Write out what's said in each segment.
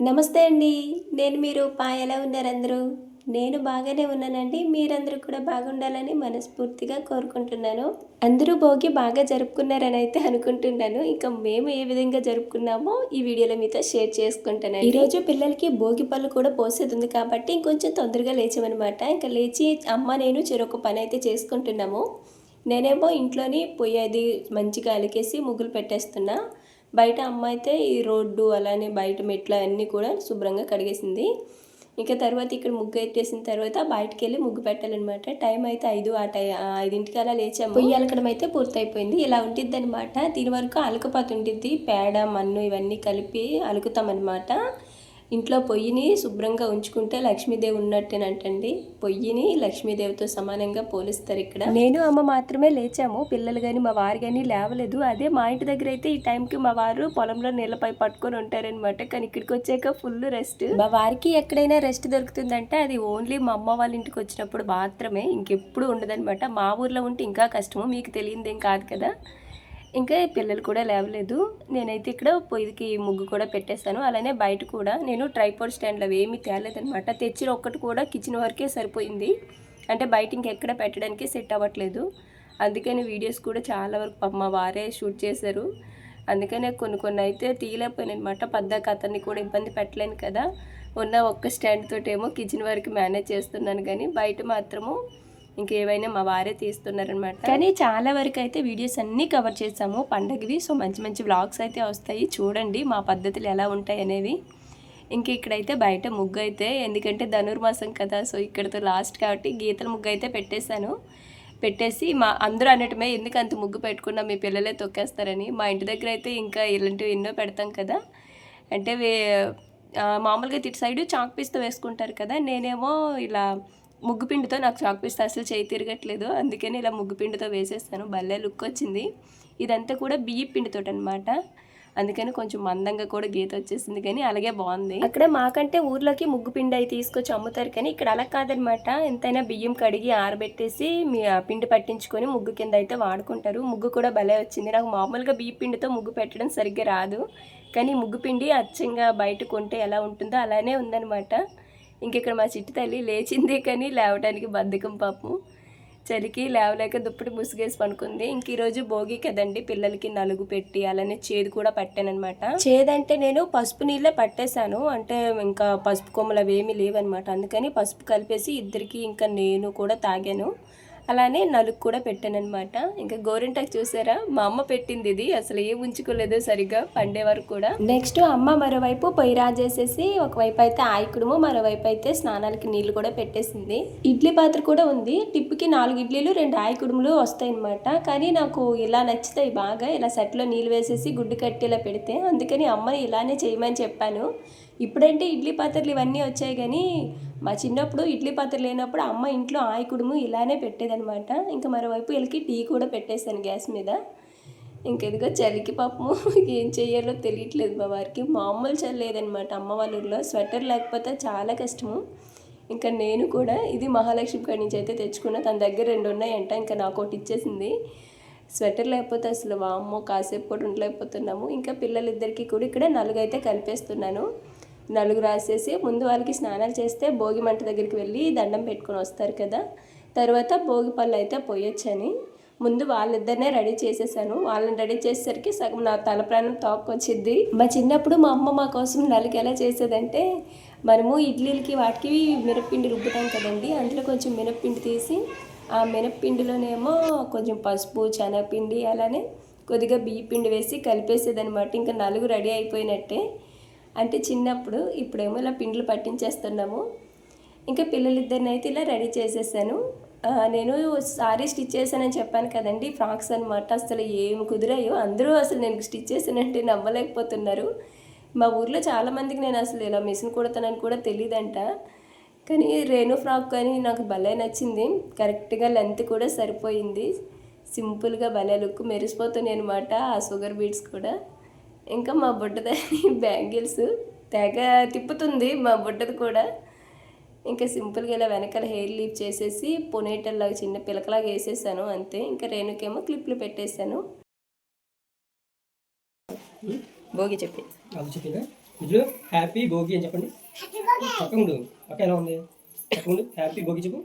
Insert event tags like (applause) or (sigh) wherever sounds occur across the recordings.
నమస్తే అండి. నేను మీరు పా ఎలా ఉన్నారు అందరూ? నేను బాగానే ఉన్నానండి. మీరందరూ కూడా బాగుండాలని మనస్ఫూర్తిగా కోరుకుంటున్నాను. అందరూ భోగి బాగా జరుపుకున్నారని అయితే అనుకుంటున్నాను. ఇంకా మేము ఏ విధంగా జరుపుకున్నామో ఈ వీడియోలో మీతో షేర్ చేసుకుంటాను ఈరోజు పిల్లలకి భోగి పళ్ళు కూడా పోసేది ఉంది కాబట్టి ఇంకొంచెం తొందరగా లేచామన్నమాట. ఇంకా లేచి అమ్మ నేను చెరొక పని అయితే చేసుకుంటున్నాము. నేనేమో ఇంట్లోని పొయ్యి అది మంచిగా అలికేసి ముగ్గులు పెట్టేస్తున్నా. బయట అమ్మ అయితే ఈ రోడ్డు అలానే బయట మెట్లు అన్నీ కూడా శుభ్రంగా కడిగేసింది. ఇంకా తర్వాత ఇక్కడ ముగ్గు ఎట్టేసిన తర్వాత బయటకు వెళ్ళి ముగ్గు పెట్టాలన్నమాట. టైం అయితే ఐదు ఆ టై ఐదింటికి అలా లేచాము. పొయ్యి అలకడం అయితే పూర్తయిపోయింది. ఇలా ఉంటుంది అనమాట దీని వరకు అలకపోతుంటుంది పేడ మన్ను ఇవన్నీ కలిపి అలుకుతామన్నమాట. ఇంట్లో పొయ్యిని శుభ్రంగా ఉంచుకుంటే లక్ష్మీదేవి ఉన్నట్టేనంటండి. పొయ్యిని లక్ష్మీదేవితో సమానంగా పోలిస్తారు ఇక్కడ. నేను అమ్మ మాత్రమే లేచాము. పిల్లలు కానీ మా వారు కానీ లేవలేదు. అదే మా ఇంటి దగ్గర అయితే ఈ టైంకి మా వారు పొలంలో నీళ్ళపై పట్టుకొని ఉంటారనమాట కానీ ఇక్కడికి వచ్చాక ఫుల్ రెస్ట్ మా వారికి ఎక్కడైనా రెస్ట్ దొరుకుతుందంటే అది ఓన్లీ మా అమ్మ వాళ్ళ ఇంటికి వచ్చినప్పుడు మాత్రమే. ఇంకెప్పుడు ఉండదన్నమాట. మా ఊర్లో ఉంటే ఇంకా కష్టము. మీకు తెలియదేం కాదు కదా. ఇంకా పిల్లలు కూడా లేవలేదు. నేనైతే ఇక్కడ పొయ్యికి ముగ్గు కూడా పెట్టేస్తాను అలానే బయట కూడా నేను ట్రైపోర్డ్ స్టాండ్లు అవి ఏమీ తేలేదనమాట తెచ్చిన ఒక్కటి కూడా కిచెన్ వరకే సరిపోయింది. అంటే బయట ఇంకెక్కడ పెట్టడానికి సెట్ అవ్వట్లేదు. అందుకని వీడియోస్ కూడా చాలా వరకు మా వారే షూట్ చేశారు. అందుకనే కొన్ని కొన్ని అయితే తీయలేకపోయాను అనమాట పద్దాక అతన్ని కూడా ఇబ్బంది పెట్టలేను కదా. ఉన్న ఒక్క స్టాండ్ తోటేమో కిచెన్ వరకు మేనేజ్ చేస్తున్నాను కానీ బయట మాత్రము ఇంకేవైనా మా వారే తీస్తున్నారనమాట. కానీ చాలా వరకు అయితే వీడియోస్ అన్నీ కవర్ చేసాము. పండగవి సో మంచి మంచి వ్లాగ్స్ అయితే వస్తాయి. చూడండి మా పద్ధతులు ఎలా ఉంటాయి అనేవి. ఇంక ఇక్కడైతే బయట ముగ్గు అయితే ఎందుకంటే ధనుర్మాసం కదా సో ఇక్కడతో లాస్ట్ కాబట్టి గీతల ముగ్గు అయితే పెట్టేశాను. పెట్టేసి మా అందరూ అనటమే ఎందుకు అంత ముగ్గు పెట్టుకున్నా మీ పిల్లలే తొక్కేస్తారని. మా ఇంటి దగ్గర అయితే ఇంకా ఇలాంటివి ఎన్నో పెడతాం కదా. అంటే మామూలుగా ఇటు సైడ్ చాక్ పీస్తో వేసుకుంటారు కదా నేనేమో ఇలా ముగ్గుపిండితో నాకు చాక్ పీస్ అసలు చేయి తిరగట్లేదు. అందుకని ఇలా ముగ్గు పిండితో వేసేస్తాను భలే లుక్ వచ్చింది. ఇదంతా కూడా బియ్య పిండితో అనమాట అందుకని కొంచెం మందంగా కూడా గీత వచ్చేసింది కానీ అలాగే బాగుంది. అక్కడ మాకంటే ఊర్లోకి ముగ్గు పిండి అయి తీసుకొచ్చి అమ్ముతారు కానీ ఇక్కడ అలా కాదనమాట ఎంతైనా బియ్యం కడిగి ఆరబెట్టేసి మీ ఆ పిండి పట్టించుకొని ముగ్గు కింద అయితే వాడుకుంటారు. ముగ్గు కూడా భలే వచ్చింది. నాకు మామూలుగా బియ్య పిండితో ముగ్గు పెట్టడం సరిగ్గా రాదు. కానీ ముగ్గు పిండి అచ్చంగా బయట కొంటే ఎలా ఉంటుందో అలానే ఉందన్నమాట. ఇంకెక్కడ మా చిట్టి తల్లి లేచింది కానీ లేవడానికి బద్ధకం పాపం. చలికి లేవలేక దుప్పటి ముసుగేసి పనుకుంది ఇంక ఈరోజు భోగి కదండి పిల్లలకి నలుగు పెట్టి అలానే చేదు కూడా పట్టానమాట చేదంటే నేను పసుపు నీళ్ళే పట్టేశాను. అంటే ఇంకా పసుపు కొమ్మలు అవి ఏమీ లేవన్నమాట. అందుకని పసుపు కలిపేసి ఇద్దరికి ఇంకా నేను కూడా తాగాను. అలానే నలుగు కూడా పెట్టాను అనమాట ఇంకా గోరింటాకు చూసారా? మా అమ్మ పెట్టింది ఇది. అసలు ఏం ఉంచుకోలేదు సరిగ్గా పండే వరకు కూడా. నెక్స్ట్ అమ్మ మరోవైపు పొయ్యి రాజేసేసి ఒకవైపు అయితే ఆయకుడుము మరోవైపు అయితే స్నానాలకి నీళ్ళు కూడా పెట్టేసింది. ఇడ్లీ పాత్ర కూడా ఉంది. టిప్పుకి నాలుగు ఇడ్లీలు రెండు ఆయకుడుములు వస్తాయి అనమాట కానీ నాకు ఇలా నచ్చుతాయి బాగా. ఇలా సెట్లో నీళ్ళు వేసేసి గుడ్డు కట్టి ఇలా పెడితే అందుకని అమ్మని ఇలానే చేయమని చెప్పాను. ఇప్పుడంటే ఇడ్లీ పాత్రలు ఇవన్నీ వచ్చాయి కానీ మా చిన్నప్పుడు ఇడ్లీ పాత్ర లేనప్పుడు అమ్మ ఇంట్లో ఆయకుడుము ఇలానే పెట్టేదనమాట ఇంకా మరోవైపు వీళ్ళకి టీ కూడా పెట్టేశాను గ్యాస్ మీద. ఇంకెదిగో చలికి పాపము (laughs) ఏం చేయాలో తెలియట్లేదు మా వారికి. మామూలు చలి లేదనమాట అమ్మ వాళ్ళ ఊర్లో. స్వెటర్ లేకపోతే చాలా కష్టము. ఇంకా నేను కూడా ఇది మహాలక్ష్మి కాడి నుంచి అయితే తెచ్చుకున్నా. తన దగ్గర రెండు ఉన్నాయంట ఇంకా నాకు ఒకటి ఇచ్చేసింది. స్వెటర్ లేకపోతే అసలు వామ్మో కాసేపు కూడా ఉండలేకపోతున్నాము. ఇంకా పిల్లలిద్దరికీ కూడా ఇక్కడ నలుగు అయితే కలిపేస్తున్నాను. నలుగు రాసేసి ముందు వాళ్ళకి స్నానాలు చేస్తే భోగి మంట దగ్గరికి వెళ్ళి దండం పెట్టుకొని వస్తారు కదా. తర్వాత భోగి పళ్ళు అయితే పోయొచ్చని. ముందు వాళ్ళిద్దరినే రెడీ చేసేసాను. వాళ్ళని రెడీ చేసేసరికి సగం నా తల ప్రాణం తోక్కొచ్చిద్ది. మా చిన్నప్పుడు మా అమ్మ మా కోసం నలుగు ఎలా చేసేదంటే మనము ఇడ్లీలకి వాటికి మినప్పిండి రుబ్బుతాం కదండి అందులో కొంచెం మినప్పిండి తీసి ఆ మినప్పిండిలోనేమో కొంచెం పసుపు శనగపిండి అలానే కొద్దిగా బియ్య పిండి వేసి కలిపేసేదనమాట ఇంకా నలుగు రెడీ అయిపోయినట్టే. అంటే చిన్నప్పుడు ఇప్పుడేమో ఇలా పిండ్లు పట్టించేస్తున్నాము. ఇంకా పిల్లలిద్దరిని అయితే ఇలా రెడీ చేసేసాను. నేను సారీ స్టిచ్ చేశానని చెప్పాను కదండి ఫ్రాక్స్ అనమాట అసలు ఏం కుదిరాయో అందరూ అసలు నేను స్టిచ్ చేశానంటే నమ్మలేకపోతున్నారు. మా ఊర్లో చాలామందికి నేను అసలు ఇలా మిషన్ కుడతానని కూడా తెలియదంట కానీ రేణు ఫ్రాక్ కానీ నాకు భలే నచ్చింది. కరెక్ట్గా లెంత్ కూడా సరిపోయింది. సింపుల్గా భలే లుక్ మెరిసిపోతున్నాయి అనమాట ఆ షుగర్ బీట్స్ కూడా. ఇంకా మా బుడ్డదాని (laughs) బ్యాంగిల్స్ తెగ తిప్పుతుంది మా బుడ్డది కూడా. ఇంకా సింపుల్గా ఇలా వెనకాల హెయిర్ లీప్ చేసేసి పొనేటల్లాగా చిన్న పిలకలాగా వేసేసాను అంతే. ఇంకా రేణుకేమో క్లిప్లు పెట్టేశాను. భోగి చెప్పి. ఇప్పుడు హ్యాపీ భోగి అని చెప్పండి. ఎలా ఉంది? హ్యాపీ భోగి చెప్పు.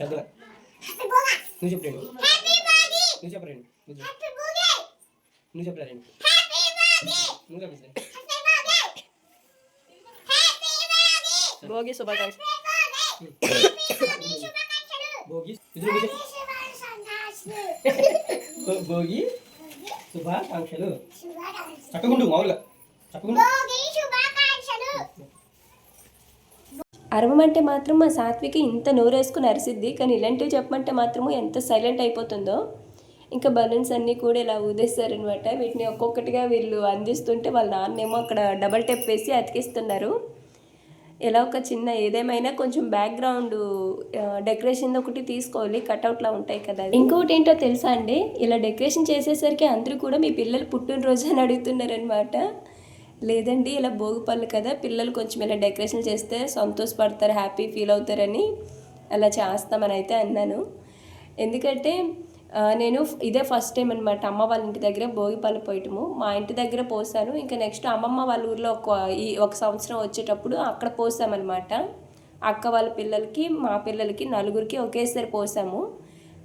పెద్దగా. నువ్వు చెప్పు రేణు. నువ్వు చెప్పు రేణు. నువ్వు చెప్పు. భోగి శుభాకాంక్ష. భోగి శుభాకాంక్షలు. మామూలుగా. అరవమంటే మాత్రం మా సాత్వికి ఇంత నోరేసుకుని అరిసిద్ది కానీ ఇలాంటివి చెప్పమంటే మాత్రము ఎంత సైలెంట్ అయిపోతుందో. ఇంకా బలూన్స్ అన్నీ కూడా ఇలా ఊదేస్తారనమాట వీటిని ఒక్కొక్కటిగా వీళ్ళు అందిస్తుంటే వాళ్ళ నాన్నేమో అక్కడ డబల్ టెప్ వేసి అతికిస్తున్నారు. ఇలా ఒక చిన్న ఏదేమైనా కొంచెం బ్యాక్గ్రౌండ్ డెకరేషన్ ఒకటి తీసుకోవాలి. కట్అవుట్లా ఉంటాయి కదా ఇంకొకటి ఏంటో తెలుసా అండి? ఇలా డెకరేషన్ చేసేసరికి అందరూ కూడా మీ పిల్లలు పుట్టినరోజు అని అడుగుతున్నారనమాట లేదండి ఇలా భోగి పళ్ళు కదా పిల్లలు కొంచెం ఇలా డెకరేషన్ చేస్తే సంతోషపడతారు హ్యాపీ ఫీల్ అవుతారని. అలా చేస్తామని అయితే అన్నాను. ఎందుకంటే నేను ఇదే ఫస్ట్ టైం అనమాట అమ్మ వాళ్ళ ఇంటి దగ్గర భోగి పోయటము. మా ఇంటి దగ్గర పోసాను. ఇంకా నెక్స్ట్ అమ్మమ్మ వాళ్ళ ఊర్లో ఒక ఈ ఒక సంవత్సరం వచ్చేటప్పుడు అక్కడ పోసామన్నమాట. అక్క వాళ్ళ పిల్లలకి మా పిల్లలకి నలుగురికి ఒకేసారి పోసాము.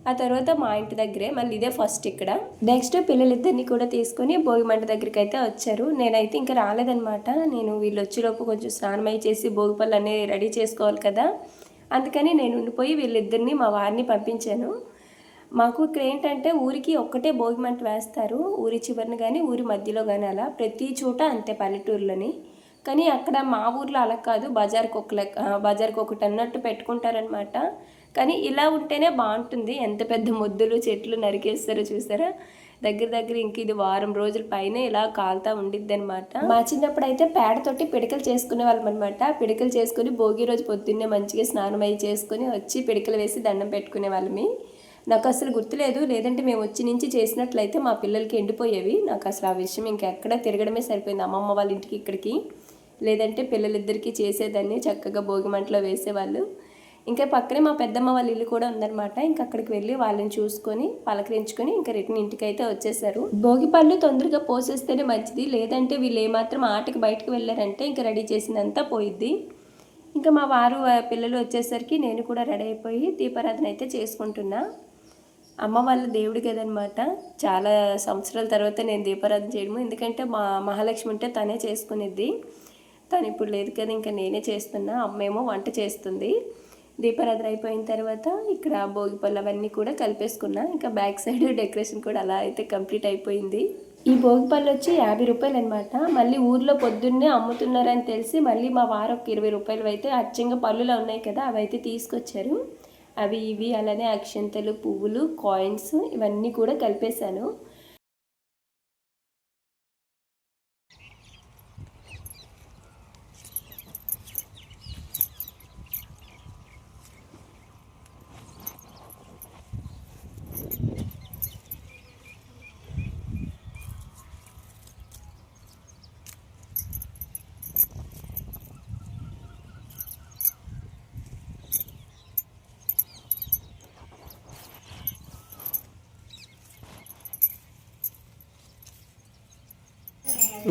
ఆ తర్వాత మా ఇంటి దగ్గరే మళ్ళీ ఇదే ఫస్ట్ ఇక్కడ. నెక్స్ట్ పిల్లలిద్దరిని కూడా తీసుకొని భోగిమంట దగ్గరికి అయితే వచ్చారు. నేనైతే ఇంకా రాలేదనమాట నేను వీళ్ళు వచ్చేలోపు కొంచెం స్నానం అయి చేసి భోగిపల్లి అనేది రెడీ చేసుకోవాలి కదా. అందుకని నేను ఉండిపోయి వీళ్ళిద్దరిని మా వారిని పంపించాను. మాకు ఇక్కడ ఏంటంటే ఊరికి ఒక్కటే భోగి మంట వేస్తారు. ఊరి చివరిన కానీ ఊరి మధ్యలో కానీ అలా. ప్రతి చోట అంతే పల్లెటూరులోని. కానీ అక్కడ మా ఊర్లో అలా కాదు. బజార్కి ఒక లెక్క బజార్కి ఒకటి అన్నట్టు పెట్టుకుంటారనమాట కానీ ఇలా ఉంటేనే బాగుంటుంది. ఎంత పెద్ద ముద్దులు చెట్లు నరికేస్తారో చూసారా? దగ్గర దగ్గర ఇంక ఇది వారం రోజుల పైన ఇలా కాలుతా ఉండిద్ది అనమాట మా చిన్నప్పుడు అయితే పేడతోటి పిడకలు చేసుకునే వాళ్ళం అనమాట పిడకలు చేసుకుని భోగి రోజు పొద్దున్నే మంచిగా స్నానం అయ్యి చేసుకుని వచ్చి పిడకలు వేసి దండం పెట్టుకునే వాళ్ళమి నాకు అసలు గుర్తులేదు. లేదంటే మేము వచ్చి నుంచి చేసినట్లయితే మా పిల్లలకి ఎండిపోయేవి. నాకు అసలు ఆ విషయం ఇంకెక్కడ తిరగడమే సరిపోయింది. అమ్మమ్మ వాళ్ళ ఇంటికి ఇక్కడికి. లేదంటే పిల్లలిద్దరికీ చేసేదాన్ని. చక్కగా భోగి మంటలో వేసేవాళ్ళు. ఇంకా పక్కనే మా పెద్దమ్మ వాళ్ళ ఇల్లు కూడా ఉందన్నమాట. ఇంకా అక్కడికి వెళ్ళి వాళ్ళని చూసుకొని పలకరించుకొని ఇంకా రిటర్న్ ఇంటికి అయితే వచ్చేసారు. భోగి పళ్ళు తొందరగా పోసేస్తేనే మంచిది. లేదంటే వీళ్ళు ఏమాత్రం ఆటకి బయటకు వెళ్ళారంటే ఇంకా రెడీ చేసిందంతా పోయిద్ది. ఇంకా మా వారు పిల్లలు వచ్చేసరికి నేను కూడా రెడీ అయిపోయి దీపారాధన అయితే చేసుకుంటున్నా. అమ్మ వాళ్ళ దేవుడు కదనమాట చాలా సంవత్సరాల తర్వాత నేను దీపారాధన చేయడము. ఎందుకంటే మా మహాలక్ష్మి ఉంటే తనే చేసుకునేది. తను ఇప్పుడు లేదు కదా ఇంకా నేనే చేస్తున్నా. అమ్మేమో వంట చేస్తుంది. దీపారాధన అయిపోయిన తర్వాత ఇక్కడ భోగి పళ్ళు అవన్నీ కూడా కలిపేసుకున్నా. ఇంకా బ్యాక్ సైడ్ డెకరేషన్ కూడా అలా అయితే కంప్లీట్ అయిపోయింది. ఈ భోగి పళ్ళు వచ్చి యాభై రూపాయలు అనమాట మళ్ళీ ఊర్లో పొద్దున్నే అమ్ముతున్నారని తెలిసి మళ్ళీ మా వారు ఒక ఇరవై రూపాయలు అయితే అచ్చంగా పళ్ళులో ఉన్నాయి కదా అవైతే తీసుకొచ్చారు. అవి ఇవి అలానే అక్షంతలు పువ్వులు కాయిన్స్ ఇవన్నీ కూడా కలిపేశాను.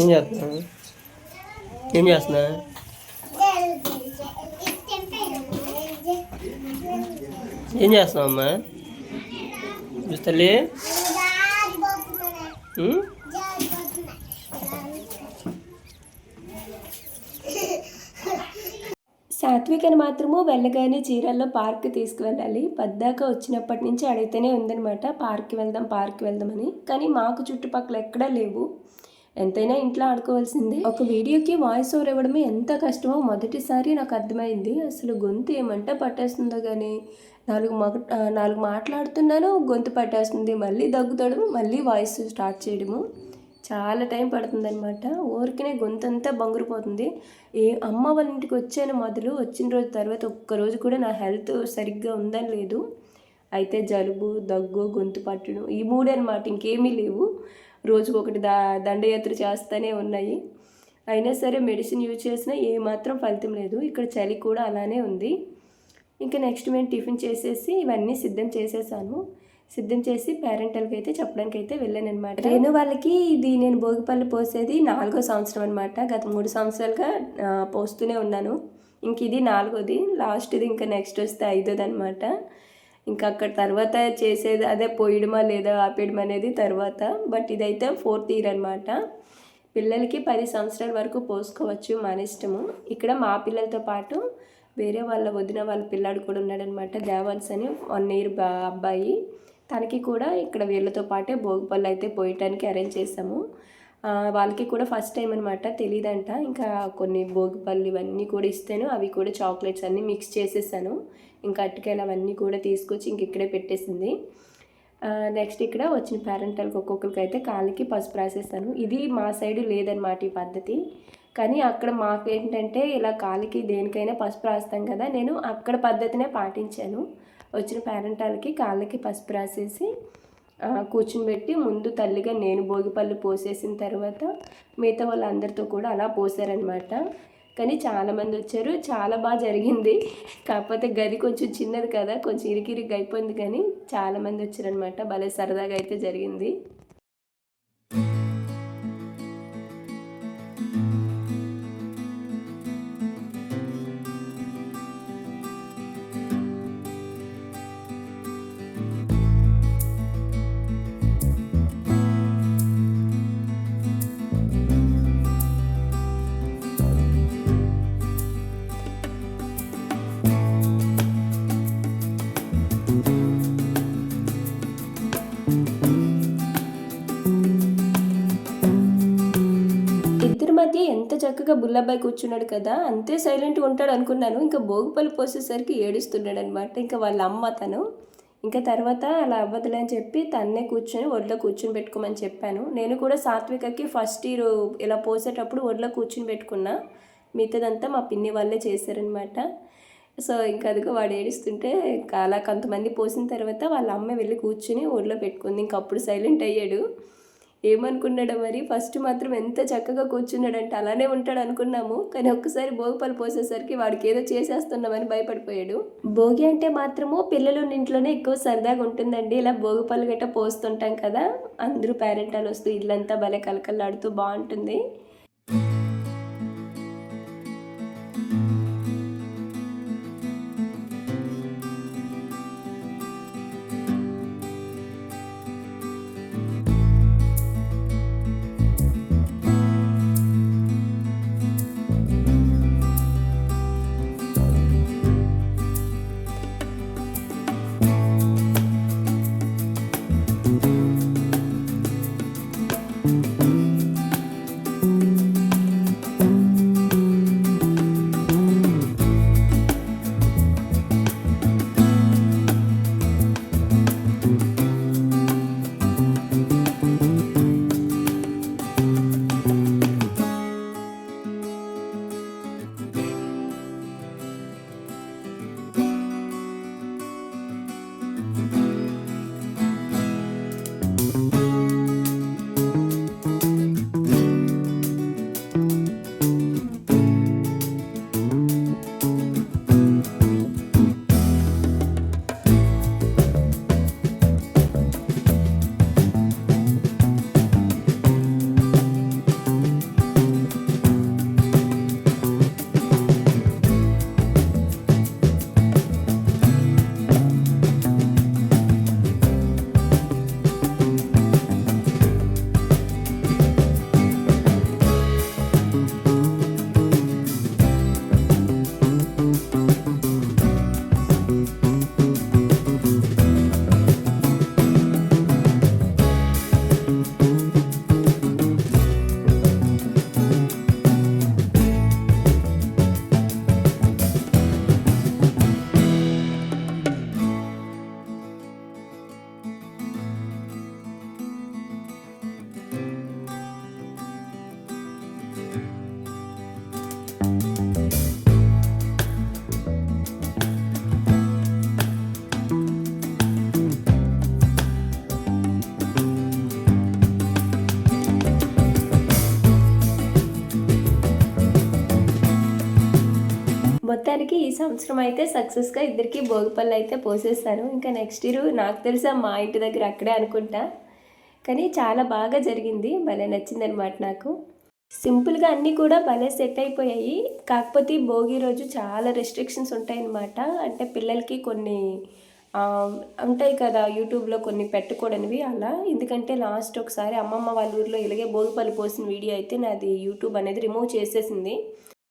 ఏం చేస్తున్నా ఏం చేస్తున్నా ఏం చేస్తున్నావు అమ్మా చూసి సాత్వికని మాత్రము వెళ్ళగానే చీరల్లో పార్క్ తీసుకువెళ్ళాలి. పద్దాక వచ్చినప్పటి నుంచి అడిగితేనే ఉందనమాట పార్క్కి వెళ్దాం పార్క్కి వెళ్దామని. కానీ మాకు చుట్టుపక్కల ఎక్కడా లేవు. ఎంతైనా ఇంట్లో ఆడుకోవాల్సిందే. ఒక వీడియోకి వాయిస్ ఓవర్ ఇవ్వడమే ఎంత కష్టమో మొదటిసారి నాకు అర్థమైంది. అసలు గొంతు ఏమంటే పట్టేస్తుందో కానీ నాలుగు మగ నాలుగు మాట్లాడుతున్నాను గొంతు పట్టేస్తుంది. మళ్ళీ దగ్గుతాడు మళ్ళీ వాయిస్ స్టార్ట్ చేయడము. చాలా టైం పడుతుంది అనమాట ఊరికనే గొంతంతా బంగురిపోతుంది. ఏ అమ్మ వాళ్ళ ఇంటికి వచ్చాను మొదలు వచ్చిన రోజు తర్వాత ఒక్కరోజు కూడా నా హెల్త్ సరిగ్గా ఉందని లేదు. అయితే జలుబు దగ్గు గొంతు పట్టడం ఈ మూడు అనమాట ఇంకేమీ లేవు. రోజుకొకటి దా దండయాత్ర చేస్తూనే ఉన్నాయి. అయినా సరే మెడిసిన్ యూజ్ చేసినా ఏమాత్రం ఫలితం లేదు. ఇక్కడ చలి కూడా అలానే ఉంది. ఇంకా నెక్స్ట్ మేము టిఫిన్ చేసేసి ఇవన్నీ సిద్ధం చేసేసాను. సిద్ధం చేసి పేరెంటల్కి అయితే చెప్పడానికి అయితే వెళ్ళాను అనమాట నేను వాళ్ళకి ఇది నేను భోగిపల్లి పోసేది నాలుగో సంవత్సరం అనమాట గత మూడు సంవత్సరాలుగా పోస్తూనే ఉన్నాను. ఇంక ఇది నాలుగోది లాస్ట్ ఇది ఇంకా నెక్స్ట్ వస్తే ఐదోది అనమాట ఇంకా అక్కడ తర్వాత చేసేది అదే పోయడమా లేదా ఆపేయడం అనేది తర్వాత. బట్ ఇదైతే ఫోర్త్ ఇయర్ అనమాట పిల్లలకి పది సంవత్సరాల వరకు పోసుకోవచ్చు మన ఇష్టము. ఇక్కడ మా పిల్లలతో పాటు వేరే వాళ్ళ వదిన వాళ్ళ పిల్లాడు కూడా ఉన్నాడనమాట దేవాన్స్ అని వన్ ఇయర్ బా అబ్బాయి. తనకి కూడా ఇక్కడ వీళ్ళతో పాటే భోగిపల్లి అయితే పోయటానికి అరేంజ్ చేసాము వాళ్ళకి కూడా ఫస్ట్ టైం అనమాట తెలియదంట ఇంకా కొన్ని భోగిపళ్ళు ఇవన్నీ కూడా ఇస్తాను. అవి కూడా చాక్లెట్స్ అన్నీ మిక్స్ చేసేసాను. ఇంకా అట్టుకాయలు అవన్నీ కూడా తీసుకొచ్చి ఇంక ఇక్కడే పెట్టేసింది. నెక్స్ట్ ఇక్కడ వచ్చిన పేరెంటల్కి ఒక్కొక్కరికి అయితే కాళ్ళకి పసుపు రాసేస్తాను. ఇది మా సైడ్ లేదనమాట ఈ పద్ధతి. కానీ అక్కడ మాకు ఏంటంటే ఇలా కాలికి దేనికైనా పసుపు రాస్తాం కదా నేను అక్కడ పద్ధతినే పాటించాను. వచ్చిన పేరెంటాలకి కాళ్ళకి పసుపు రాసేసి ఆ, ముందు తల్లిగా నేను భోగిపళ్ళు పోసేసిన తర్వాత మిగతా వాళ్ళందరితో కూడా అలా పోసారనమాట కానీ చాలామంది వచ్చారు. చాలా బాగా జరిగింది. కాకపోతే గది కొంచెం చిన్నది కదా కొంచెం ఇరికిరికి అయిపోయింది కానీ చాలామంది వచ్చారనమాట భలే సరదాగా అయితే జరిగింది. చక్కగా బుల్లబ్బాయి కూర్చున్నాడు కదా అంతే సైలెంట్గా ఉంటాడు అనుకున్నాను. ఇంకా భోగిపల్లి పోసేసరికి ఏడుస్తున్నాడు అనమాట ఇంకా వాళ్ళ అమ్మ తను. ఇంకా తర్వాత అలా అవ్వదులే అని చెప్పి తన్నే కూర్చొని ఒడిలో కూర్చుని పెట్టుకోమని చెప్పాను. నేను కూడా సాత్వికకి ఫస్ట్ ఇయర్ ఇలా పోసేటప్పుడు ఒడిలో కూర్చుని పెట్టుకున్నా. మిగతాదంతా మా పిన్ని వాళ్ళే చేశారనమాట సో ఇంకా అదిగో వాడు ఏడుస్తుంటే ఇంకా అలా కొంతమంది పోసిన తర్వాత వాళ్ళ అమ్మ వెళ్ళి కూర్చుని ఒడిలో పెట్టుకుంది. ఇంకప్పుడు సైలెంట్ అయ్యాడు. ఏమనుకున్నాడో మరి? ఫస్ట్ మాత్రం ఎంత చక్కగా కూర్చున్నాడంటే అలానే ఉంటాడు అనుకున్నాము. కానీ ఒక్కసారి భోగిపాలు పోసేసరికి వాడికి ఏదో చేసేస్తున్నామని భయపడిపోయాడు. భోగి అంటే మాత్రము పిల్లలు ఇంట్లోనే ఎక్కువ సరదాగా ఉంటుందండి. ఇలా భోగిపాలు గట్ట పోస్తుంటాం కదా. అందరూ పేరెంటాలు వస్తూ ఇల్లంతా భలే కలకల్లాడుతూ బాగుంటుంది. ఇద్దరికి ఈ సంవత్సరం అయితే సక్సెస్గా ఇద్దరికి భోగిపళ్ళు అయితే పోసేసాను. ఇంకా నెక్స్ట్ ఇయర్ నాకు తెలుసా మా ఇంటి దగ్గర అక్కడే అనుకుంటా. కానీ చాలా బాగా జరిగింది. భలే నచ్చిందనమాట నాకు. సింపుల్గా అన్నీ కూడా భలే సెట్ అయిపోయాయి. కాకపోతే భోగి రోజు చాలా రెస్ట్రిక్షన్స్ ఉంటాయన్నమాట. అంటే పిల్లలకి కొన్ని ఉంటాయి కదా యూట్యూబ్లో కొన్ని పెట్టకూడనివి అలా. ఎందుకంటే లాస్ట్ ఒకసారి అమ్మమ్మ వాళ్ళ ఊర్లో ఇలాగే భోగిపల్లి పోసిన వీడియో అయితే నాది యూట్యూబ్ అనేది రిమూవ్ చేసేసింది.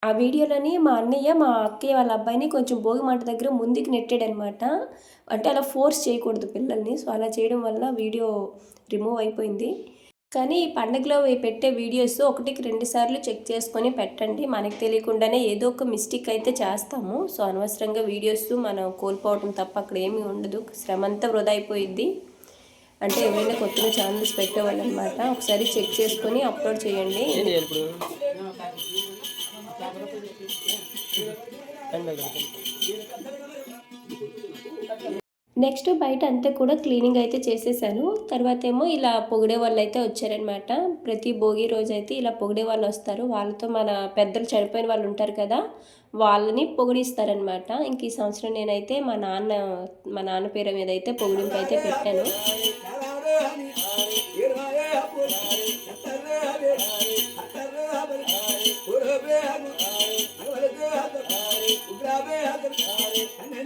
ఆ వీడియోలోని మా అన్నయ్య మా అక్కయ్య వాళ్ళ అబ్బాయిని కొంచెం భోగి మంట దగ్గర ముందుకు నెట్టాడనమాట. అంటే అలా ఫోర్స్ చేయకూడదు పిల్లల్ని. సో అలా చేయడం వల్ల వీడియో రిమూవ్ అయిపోయింది. కానీ ఈ పండగలో పెట్టే వీడియోస్ ఒకటికి రెండు సార్లు చెక్ చేసుకొని పెట్టండి. మనకి తెలియకుండానే ఏదో ఒక మిస్టేక్ అయితే చేస్తాము. సో అనవసరంగా వీడియోస్ మనం కోల్పోవడం తప్ప అక్కడ ఏమీ ఉండదు. శ్రమ అంతా వృధా అయిపోయిద్ది. అంటే ఎవరైనా కొత్త ఛానల్స్ పెట్టేవాళ్ళు అనమాట ఒకసారి చెక్ చేసుకొని అప్లోడ్ చేయండి. నెక్స్ట్ బయట అంతా కూడా క్లీనింగ్ అయితే చేసేసాను. తర్వాత ఏమో ఇలా పొగిడే వాళ్ళు అయితే వచ్చారనమాట ప్రతి భోగి రోజు అయితే ఇలా పొగిడే వాళ్ళు వస్తారు. వాళ్ళతో మన పెద్దలు చనిపోయిన వాళ్ళు ఉంటారు కదా వాళ్ళని పొగిడిస్తారనమాట ఇంక ఈ సంవత్సరం నేనైతే మా నాన్న మా నాన్న పేరు మీద అయితే పొగిడింపు అయితే పెట్టాను.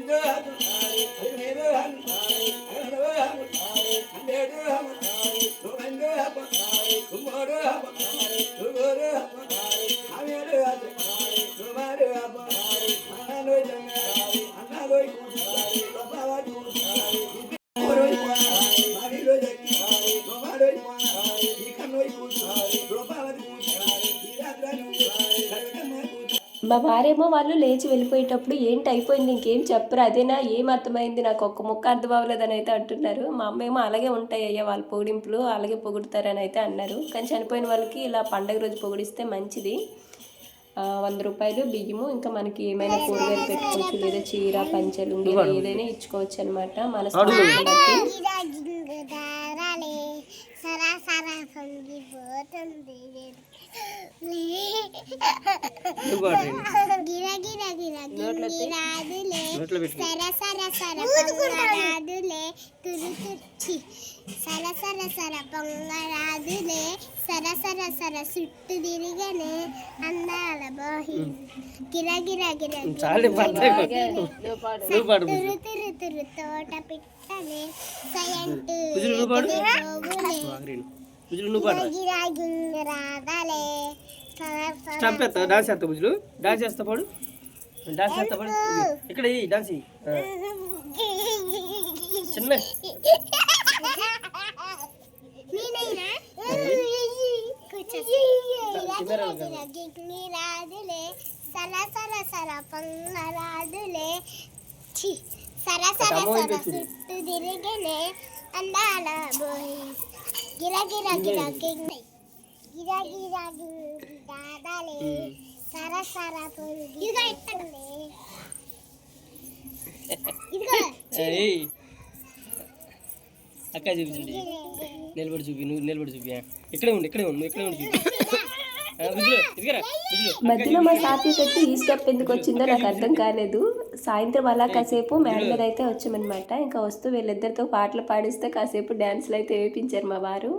Come on up, come on up, మా వారేమో వాళ్ళు లేచి వెళ్ళిపోయేటప్పుడు ఏంటి అయిపోయింది ఇంకేం చెప్పరు? అదేనా? ఏం అర్థమైంది? నాకు ఒక్క ముక్క అర్థం అవ్వలేదని అయితే అంటున్నారు. మా అమ్మ ఏమో అలాగే ఉంటాయి అయ్యా వాళ్ళ పొగిడింపులు అలాగే పొగుడుతారని అయితే అన్నారు. కానీ చనిపోయిన వాళ్ళకి ఇలా పండగ రోజు పొగిడిస్తే మంచిది. వంద రూపాయలు బియ్యము ఇంకా మనకి ఏమైనా కూరగాయలు పెట్టుకోవచ్చు లేదా చీర పంచలు ఏదైనా ఇచ్చుకోవచ్చు అనమాట మన సర సర పొంగరాదులే. తురు తుర్చి సర సర సర పొంగరాదులే. సర సర సర చుట్టు తిరిగనే అందాల బోహి. గిరగిర గిర తురు తురు తురు తోట పిట్టలే. సయంటు బుజ్జులు నువ్వు పాడు స్టంప్ చేస్తా డాన్స్ చేస్తా బుజ్జులు. డాన్స్ చేస్తా పాడు. డాన్స్ చేస్తా పాడు. ఇక్కడ ఈ డాన్స్ చిన్న. సర సర సర పొంగరాదులే ఛీ, సర. చుట్టూ తిరిగనే అందాల బోయి. గిర గిర గిర గిర గిర. గింగాదాలే సర సర ఇదిగో ఎత్తండి ఇదిగో. ఏయ్. అక్క చూపించండి నిలబడి చూపి నువ్వు నిలబడి చూపి. ఇక్కడే ఉండు ఇక్కడే ఉండు ఇక్కడే ఉండు చూపి. మధ్యలో మా సాత్విక్ వచ్చి ఈ స్టెప్ ఎందుకు వచ్చిందో నాకు అర్థం కాలేదు. సాయంత్రం అలా కాసేపు మేడ మీద అయితే వచ్చామన్నమాట. ఇంకా వస్తూ వీళ్ళిద్దరితో పాటలు పాడిస్తే కాసేపు డ్యాన్స్లు అయితే వేయించారు మా వారు.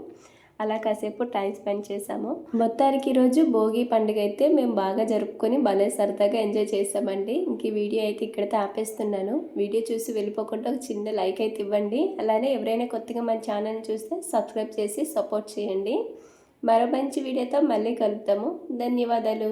అలా కాసేపు టైం స్పెండ్ చేసాము మొత్తానికి ఈరోజు భోగి పండుగ అయితే మేము బాగా జరుపుకొని భలే సరదాగా ఎంజాయ్ చేసామండి ఇంక ఈ వీడియో అయితే ఇక్కడితో ఆపేస్తున్నాను. వీడియో చూసి వెళ్ళిపోకుండా ఒక చిన్న లైక్ అయితే ఇవ్వండి. అలానే ఎవరైనా కొత్తగా మన ఛానల్ చూస్తే సబ్స్క్రైబ్ చేసి సపోర్ట్ చేయండి. మరో మంచి వీడియోతో మళ్ళీ కలుద్దాము. ధన్యవాదాలు.